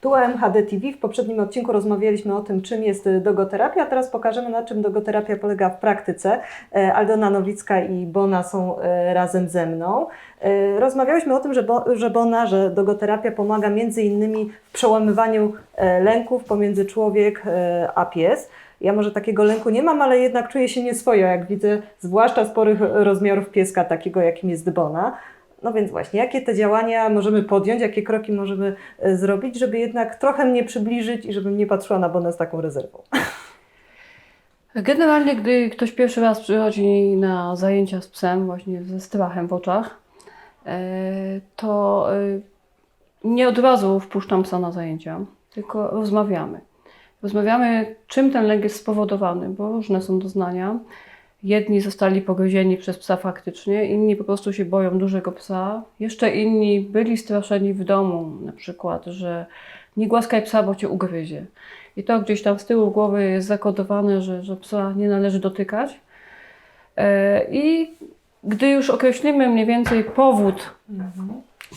Tu MHD TV w poprzednim odcinku rozmawialiśmy o tym, czym jest y, dogoterapia, teraz pokażemy, na czym dogoterapia polega w praktyce. E, Aldona Nowicka i Bona są e, razem ze mną. E, Rozmawiałyśmy o tym, że, Bo, że Bona, że dogoterapia pomaga między innymi w przełamywaniu e, lęków pomiędzy człowiek e, a pies. Ja może takiego lęku nie mam, ale jednak czuję się nieswojo, jak widzę, zwłaszcza sporych rozmiarów pieska, takiego jakim jest Bona. No więc właśnie, jakie te działania możemy podjąć, jakie kroki możemy e, zrobić, żeby jednak trochę mnie przybliżyć i żebym nie patrzyła na Bonę z taką rezerwą. Generalnie, gdy ktoś pierwszy raz przychodzi na zajęcia z psem, właśnie ze strachem w oczach, e, to e, nie od razu wpuszczam psa na zajęcia, tylko rozmawiamy. Rozmawiamy, czym ten lęk jest spowodowany, bo różne są doznania. Jedni zostali pogryzieni przez psa faktycznie, inni po prostu się boją dużego psa. Jeszcze inni byli straszeni w domu, na przykład, że nie głaskaj psa, bo cię ugryzie. I to gdzieś tam z tyłu głowy jest zakodowane, że, że psa nie należy dotykać. E, I gdy już określimy mniej więcej powód,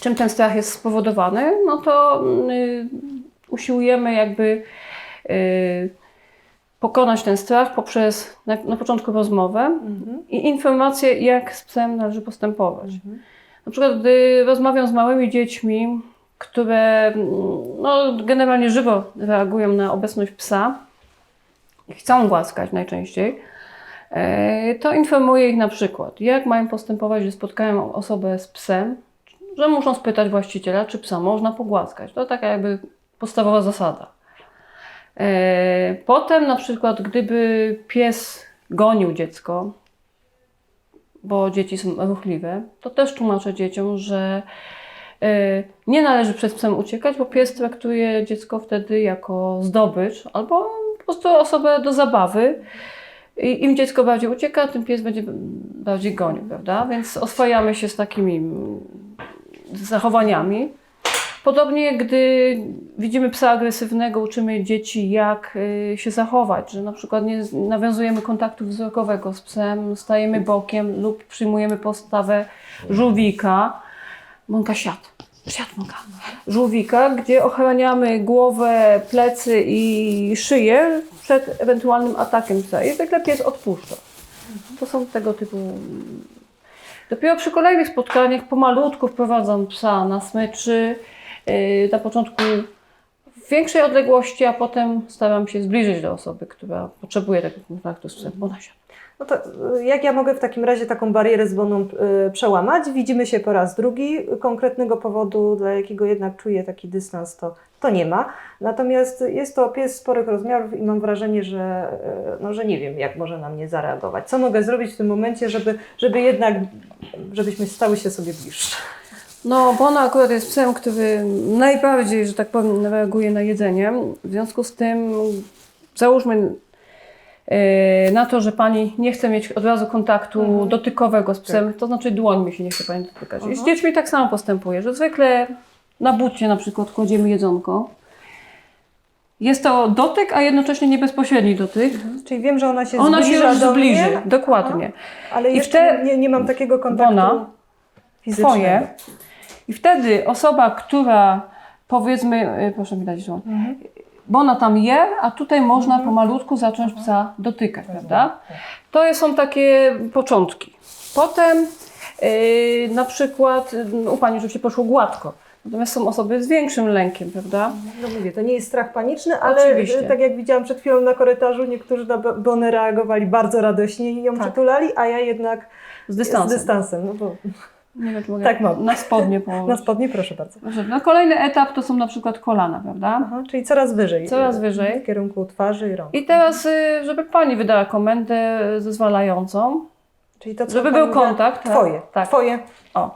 czym ten strach jest spowodowany, no to y, usiłujemy jakby y, pokonać ten strach poprzez na, na początku rozmowę i informacje, jak z psem należy postępować. Na przykład, gdy rozmawiam z małymi dziećmi, które mm, no, generalnie żywo reagują na obecność psa i chcą głaskać najczęściej, e, to informuję ich na przykład, jak mają postępować, gdy spotkają osobę z psem, że muszą spytać właściciela, czy psa można pogłaskać. To taka jakby podstawowa zasada. E, Potem na przykład, gdyby pies gonił dziecko, bo dzieci są ruchliwe, to też tłumaczę dzieciom, że e, nie należy przed psem uciekać, bo pies traktuje dziecko wtedy jako zdobycz albo po prostu osobę do zabawy. I im dziecko bardziej ucieka, tym pies będzie bardziej gonił, prawda? Więc oswajamy się z takimi zachowaniami. Podobnie, gdy widzimy psa agresywnego, uczymy dzieci, jak y, się zachować, że na przykład nie nawiązujemy kontaktu wzrokowego z psem, stajemy bokiem lub przyjmujemy postawę żółwika. Mąka siad. Siad mąka. Żółwika, gdzie ochraniamy głowę, plecy i szyję przed ewentualnym atakiem psa. I zwykle pies odpuszcza. To są tego typu Dopiero przy kolejnych spotkaniach pomalutku wprowadzam psa na smyczy. Yy, na początku w większej odległości, a potem staram się zbliżyć do osoby, która potrzebuje tego kontaktu z psem, bo ona się No to y, jak ja mogę w takim razie taką barierę z Boną y, przełamać? Widzimy się po raz drugi. Konkretnego powodu, dla jakiego jednak czuję taki dystans, to, to nie ma. Natomiast jest to pies sporych rozmiarów i mam wrażenie, że, y, no, że nie wiem, jak może na mnie zareagować. Co mogę zrobić w tym momencie, żeby, żeby jednak, żebyśmy stały się sobie bliższe? No, bo ona akurat jest psem, który najbardziej, że tak powiem, reaguje na jedzenie. W związku z tym załóżmy yy, na to, że pani nie chce mieć od razu kontaktu dotykowego z psem, to znaczy dłońmi się nie chce pani dotykać. I z dziećmi tak samo postępuje, że zwykle na bucie na przykład kładziemy jedzonko. Jest to dotyk, a jednocześnie nie bezpośredni dotyk. Czyli wiem, że ona się Ona się zbliża już do zbliży, mnie, dokładnie. ale I jeszcze wtedy- nie, nie mam takiego kontaktu fizycznego. Twoje. I wtedy osoba, która powiedzmy, y, proszę mi dać żołąd, bo ona tam je, a tutaj można pomalutku zacząć psa dotykać, prawda? To są takie początki. Potem yy, na przykład y, u Pani oczywiście poszło gładko. Natomiast są osoby z większym lękiem, prawda? No mówię, to nie jest strach paniczny, ale Oczywiście. e, tak jak widziałam przed chwilą na korytarzu, niektórzy na Bo- Bonę reagowali bardzo radośnie i ją Tak. przytulali, a ja jednak Z dystansem. z dystansem. No bo Nie wiem, czy mogę Tak mam. na spodnie położyć. na spodnie proszę bardzo. No, kolejny etap to są na przykład kolana, prawda? Aha, czyli coraz wyżej. Coraz wyżej. W kierunku twarzy i rąk. I teraz, y, żeby pani wydała komendę zezwalającą, Czyli to, co żeby był kontakt, tak? Twoje. Tak. Twoje. o.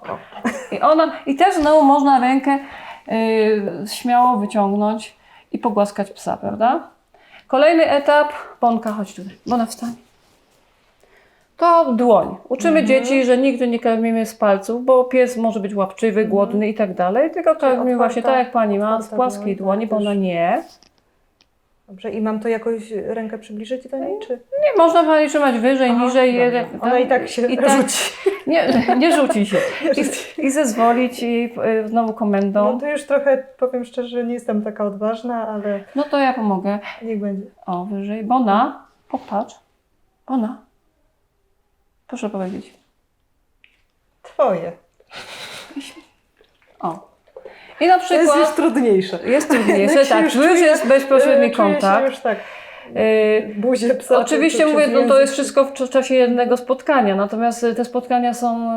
I ona, i też znowu można rękę y, śmiało wyciągnąć i pogłaskać psa, prawda? Kolejny etap, Bonka, chodź tutaj, Bona wstań. To dłoń. Uczymy dzieci, że nigdy nie karmimy z palców, bo pies może być łapczywy, głodny i tak dalej, tylko karmimy właśnie tak jak pani ma, z płaskiej dłoń, dłoni, tak, bo ona nie. Dobrze, i mam to jakoś rękę przybliżyć do niej, czy? Nie, można Pani trzymać wyżej, Aha, niżej. dobrze. jak- Ona i tak się i tak- rzuci. Nie, nie rzuci się. I, i zezwolić i y, znowu komendą. No to już trochę, powiem szczerze, że nie jestem taka odważna, ale No to ja pomogę. niech będzie. O, wyżej. Bona, popatrz. Bona. Proszę powiedzieć. Twoje. O. I na To jest już przykład trudniejsze. jest trudniejsze, się tak, już jest bezpośredni kontakt. już tak. Y, Buzię psa. Oczywiście czy- czy mówię, no to jest wszystko w cz- czasie jednego spotkania, natomiast y, te spotkania są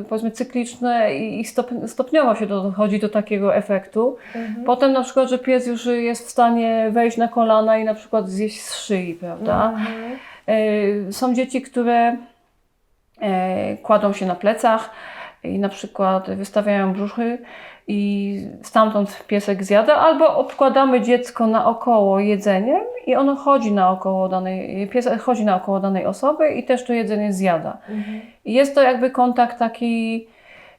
y, powiedzmy cykliczne i i stop, stopniowo się dochodzi do takiego efektu. Mhm. Potem na przykład, że pies już jest w stanie wejść na kolana i na przykład zjeść z szyi, prawda? Mhm. Y, Są dzieci, które kładą się na plecach i na przykład wystawiają brzuchy i stamtąd piesek zjada, albo obkładamy dziecko naokoło jedzeniem i ono chodzi naokoło danej, pies chodzi naokoło danej osoby i też to jedzenie zjada. Mhm. Jest to jakby kontakt taki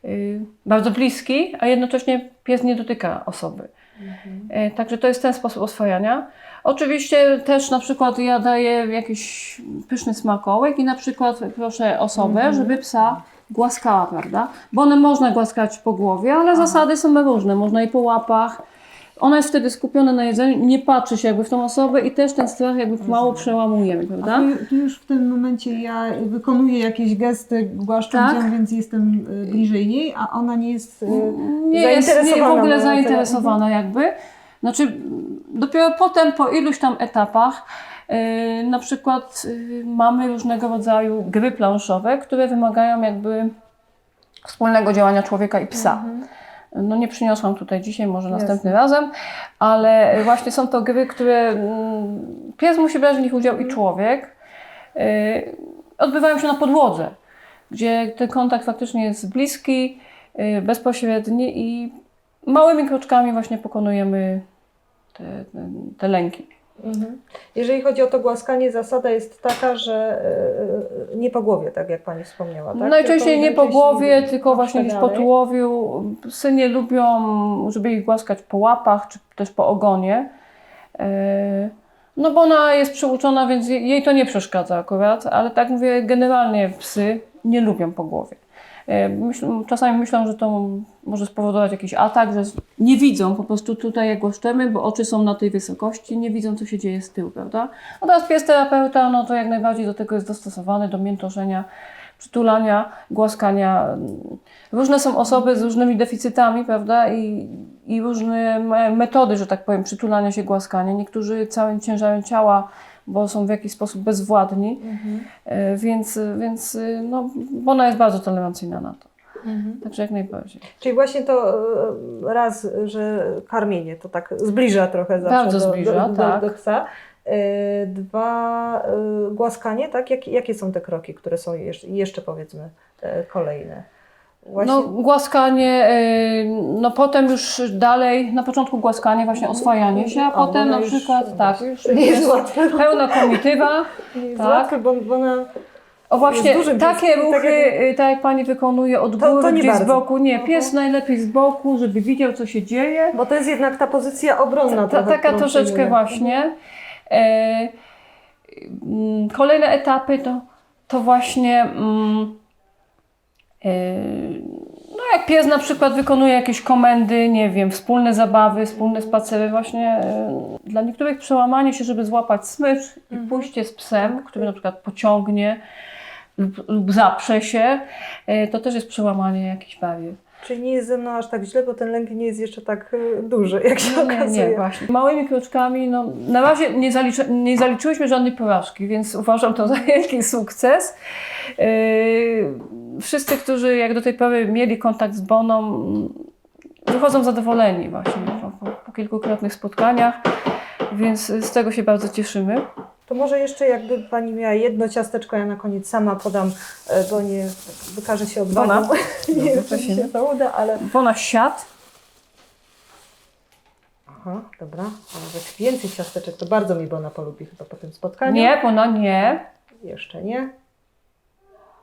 y, bardzo bliski, a jednocześnie pies nie dotyka osoby. Mhm. E, Także to jest ten sposób oswajania. Oczywiście też na przykład ja daję jakiś pyszny smakołek i na przykład proszę osobę, Mhm. żeby psa głaskała, prawda? Bo one można głaskać po głowie, ale zasady są różne. Można i po łapach. Ona jest wtedy skupiona na jedzeniu, nie patrzy się jakby w tą osobę i też ten strach jakby mało przełamujemy, A prawda? tu, tu już w tym momencie ja wykonuję jakieś gesty, głaszcząc Tak. więc jestem y, bliżej niej, a ona nie jest nie jest nie, w zainteresowana ogóle moją zainteresowana jakby. Znaczy dopiero potem po iluś tam etapach yy, na przykład yy, mamy różnego rodzaju gry planszowe, które wymagają jakby wspólnego działania człowieka i psa. No nie przyniosłam tutaj dzisiaj, może Jasne. następnym razem, ale właśnie są to gry, które mm, pies musi brać w nich udział i człowiek. Yy, Odbywają się na podłodze, gdzie ten kontakt faktycznie jest bliski, bezpośredni i małymi kroczkami właśnie pokonujemy te, te, te lęki. Mhm. Jeżeli chodzi o to głaskanie, zasada jest taka, że y, nie po głowie, tak jak Pani wspomniała. Tak? Najczęściej Tylko nie po głowie, tylko właśnie gdzieś po tułowiu. Psy nie lubią, żeby ich głaskać po łapach, czy też po ogonie. Yy, No bo ona jest przyuczona, więc je- jej to nie przeszkadza akurat, ale tak mówię, generalnie psy nie lubią po głowie. Myśl, czasami myślą, że to może spowodować jakiś atak, że nie widzą po prostu tutaj jak głaszczemy, bo oczy są na tej wysokości, nie widzą co się dzieje z tyłu, prawda? A teraz pies terapeuta, no to jak najbardziej do tego jest dostosowany, do miętoszenia, przytulania, głaskania. Różne są osoby z różnymi deficytami, prawda? I, i różne me- metody, że tak powiem, przytulania się, głaskania. Niektórzy całym ciężarem ciała, bo są w jakiś sposób bezwładni, Mhm. e, więc, więc no, ona jest bardzo tolerancyjna na to. Mhm. Także jak najbardziej. Czyli właśnie to y, raz, że karmienie to tak zbliża trochę zawsze Bardzo do, zbliża, do, tak. do, do psa. Y, Dwa, y, głaskanie, tak? Jak, jakie są te kroki, które są jeszcze, powiedzmy kolejne? Właśnie, No, głaskanie, e, no potem już dalej, na początku głaskanie, właśnie oswajanie się, a O, potem na już- przykład, tak, już nie jest jest łatwe. pełna komitywa. Nie jest tak. łatwe, bo, bo ona O właśnie, Z takie pieskiem, ruchy, tak jak- y, tak jak Pani wykonuje od góry, to gdzieś z bardzo. boku. Nie, Mhm. pies najlepiej z boku, żeby widział, co się dzieje. Bo to jest jednak ta pozycja obronna. Ta, trochę, taka troszeczkę właśnie. E, mm, kolejne etapy to, to właśnie mm, e, no jak pies na przykład wykonuje jakieś komendy, nie wiem, wspólne zabawy, wspólne spacery, właśnie e, dla niektórych przełamanie się, żeby złapać smycz i Mhm. pójście z psem, który na przykład pociągnie lub, lub zaprze się, e, to też jest przełamanie jakichś barier. Czyli nie jest ze mną aż tak źle, bo ten lęk nie jest jeszcze tak y, duży, jak się Nie, okazuje. nie, właśnie. Małymi kroczkami, no na razie nie, zalicza, nie zaliczyłyśmy żadnej porażki, więc uważam to za wielki sukces. Yy, wszyscy, którzy jak do tej pory mieli kontakt z Boną, wychodzą zadowoleni właśnie po, po kilkukrotnych spotkaniach, więc z tego się bardzo cieszymy. To może jeszcze jakby Pani miała jedno ciasteczko, ja na koniec sama podam, e, bo nie wykaże się odwagą. Nie wiem, czy mi się to uda, ale... Bona siat. Aha, dobra. A nawet więcej ciasteczek, to bardzo mi Bona polubi chyba po tym spotkaniu. Nie, Bona nie. Jeszcze nie.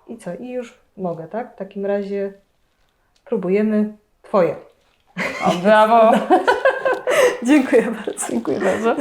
I co? I już mogę, tak? W takim razie próbujemy Twoje. O, brawo. Dziękuję bardzo. Dziękuję bardzo.